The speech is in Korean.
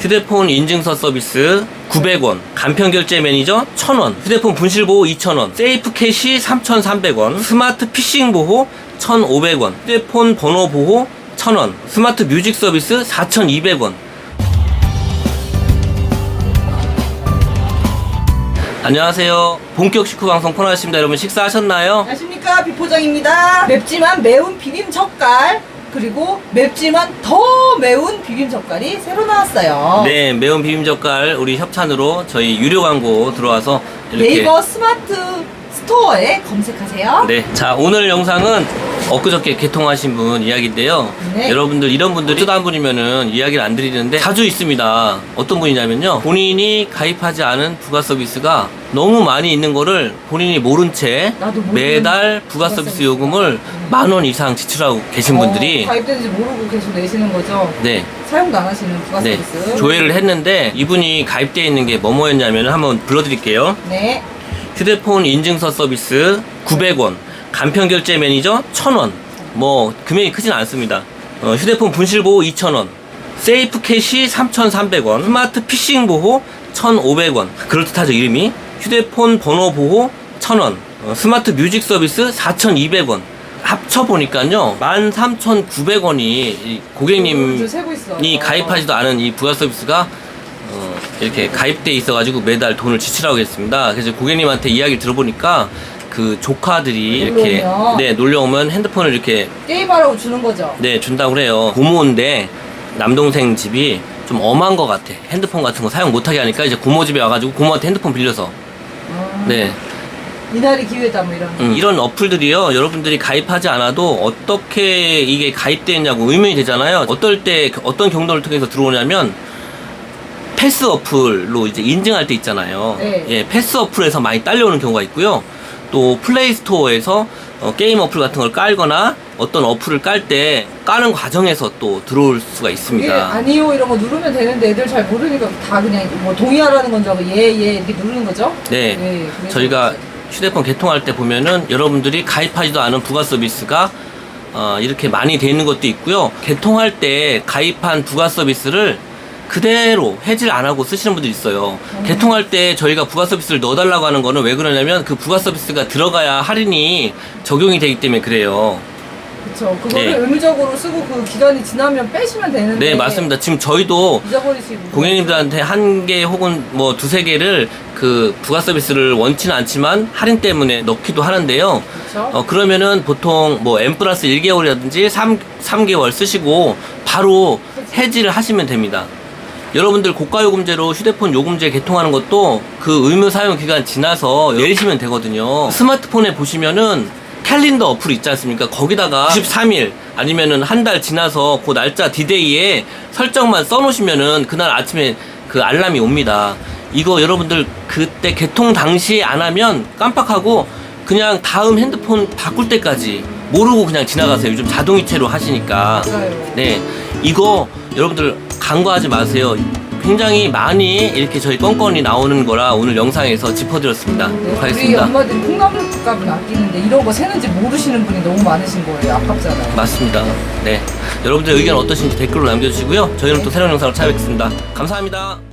휴대폰 인증서 서비스 900원, 간편 결제 매니저 1000원, 휴대폰 분실 보호 2000원, 세이프 캐시 3300원, 스마트 피싱 보호 1500원, 휴대폰 번호 보호 1000원, 스마트 뮤직 서비스 4200원. 안녕하세요. 본격 식후 방송 코너였습니다. 여러분 식사하셨나요? 안녕하십니까 비포장입니다 맵지만 매운 비빔 젓갈 그리고 맵지만 더 매운 비빔 젓갈이 새로 나왔어요. 네, 매운 비빔 젓갈 우리 협찬으로 저희 유료 광고 들어와서 이렇게 네이버 스마트 스토어에 검색하세요. 네, 자 오늘 영상은 엊그저께 개통하신 분 이야기인데요. 네. 여러분들 이런 분들 뜻한 분이면은 이야기를 안 드리는데 자주 있습니다. 어떤 분이냐면요, 본인이 가입하지 않은 부가 서비스가 너무 많이 있는 거를 본인이 모른 채 나도 모르는 매달 부가 부가 서비스 서비스. 요금을 만 원 이상 지출하고 계신 분들이 어, 가입된지 모르고 계속 내시는 거죠 네, 사용도 안 하시는 부가 네 서비스 조회를 했는데 이분이 가입되어 있는 게 뭐뭐였냐면 한번 불러드릴게요. 네 휴대폰 인증서 서비스 900원, 간편 결제 매니저 1000원. 뭐 금액이 크진 않습니다. 어, 휴대폰 분실 보호 2000원, 세이프 캐시 3300원, 스마트 피싱 보호 1500원. 그럴듯하죠 이름이. 휴대폰 번호 보호 1000원, 어, 스마트 뮤직 서비스 4200원. 합쳐 보니까요 13,900원이 고객님 저 세고 있어 이 가입하지도 않은 이 부가 서비스가 어, 이렇게 가입돼 있어가지고 매달 돈을 지출하고 있습니다. 그래서 고객님한테 이야기를 들어보니까 그 조카들이 이렇게 놀러오면? 네 놀려오면 핸드폰을 이렇게 게임하라고 주는 거죠? 네 준다고 그래요. 고모인데 남동생 집이 좀 엄한 것 같아. 핸드폰 같은 거 사용 못하게 하니까 이제 고모 집에 와가지고 고모한테 핸드폰 빌려서. 아, 네. 이날이 기회다 뭐 이런. 음, 이런 어플들이요. 여러분들이 가입하지 않아도 어떻게 이게 가입되냐고 의문이 되잖아요. 어떨 때 어떤 경로를 통해서 들어오냐면 패스 어플로 이제 인증할 때 있잖아요. 네. 예 패스 어플에서 많이 딸려오는 경우가 있고요 또 플레이 스토어에서 어, 게임 어플 같은 걸 깔거나 어떤 어플을 깔 때 까는 과정에서 또 들어올 수가 있습니다 아니요 이런 거 누르면 되는데 애들 잘 모르니까 다 그냥 뭐 동의하라는 건줄 알고 예예 이렇게 누르는 거죠? 네, 네, 그래서 저희가. 휴대폰 개통할 때 보면은 여러분들이 가입하지도 않은 부가 서비스가 어, 이렇게 많이 돼 있는 것도 있고요. 개통할 때 가입한 부가 서비스를 그대로 해지를 안 하고 쓰시는 분들이 있어요. 음. 개통할 때 저희가 부가 서비스를 넣어달라고 하는 거는 왜 그러냐면 그 부가 서비스가 들어가야 할인이 적용이 되기 때문에 그래요. 그쵸 그거를 네. 의무적으로 쓰고 그 기간이 지나면 빼시면 되는데 네, 맞습니다. 지금 저희도 잊어버리시고 고객님들한테 한 개 혹은 뭐 두세 개를 그 부가 서비스를 원치는 않지만 할인 때문에 넣기도 하는데요. 그쵸 어, 그러면은 보통 뭐 M 플러스 1개월이라든지 3, 3개월 쓰시고 바로 해지를 하시면 됩니다. 여러분들 고가 요금제로 휴대폰 요금제 개통하는 것도 그 의무 사용 기간 지나서 내리시면 되거든요. 스마트폰에 보시면은 캘린더 어플 있지 않습니까? 거기다가 93일 아니면은 한 달 지나서 그 날짜 디데이에 설정만 써놓으시면은 그날 아침에 그 알람이 옵니다. 이거 여러분들 그때 개통 당시에 안 하면 깜빡하고 그냥 다음 핸드폰 바꿀 때까지 모르고 그냥 지나가세요. 요즘 자동이체로 하시니까. 네, 이거 여러분들 간과하지 마세요. 굉장히 많이 이렇게 저희 건건이 나오는 거라 오늘 영상에서 짚어드렸습니다. 네, 우리 하겠습니다. 엄마들 콩나물 값은 아끼는데 이런 거 세는지 모르시는 분이 너무 많으신 거예요 아깝잖아요 맞습니다. 네, 여러분들 의견 어떠신지 댓글로 남겨주시고요. 저희는 또 새로운 영상으로 찾아뵙겠습니다. 감사합니다.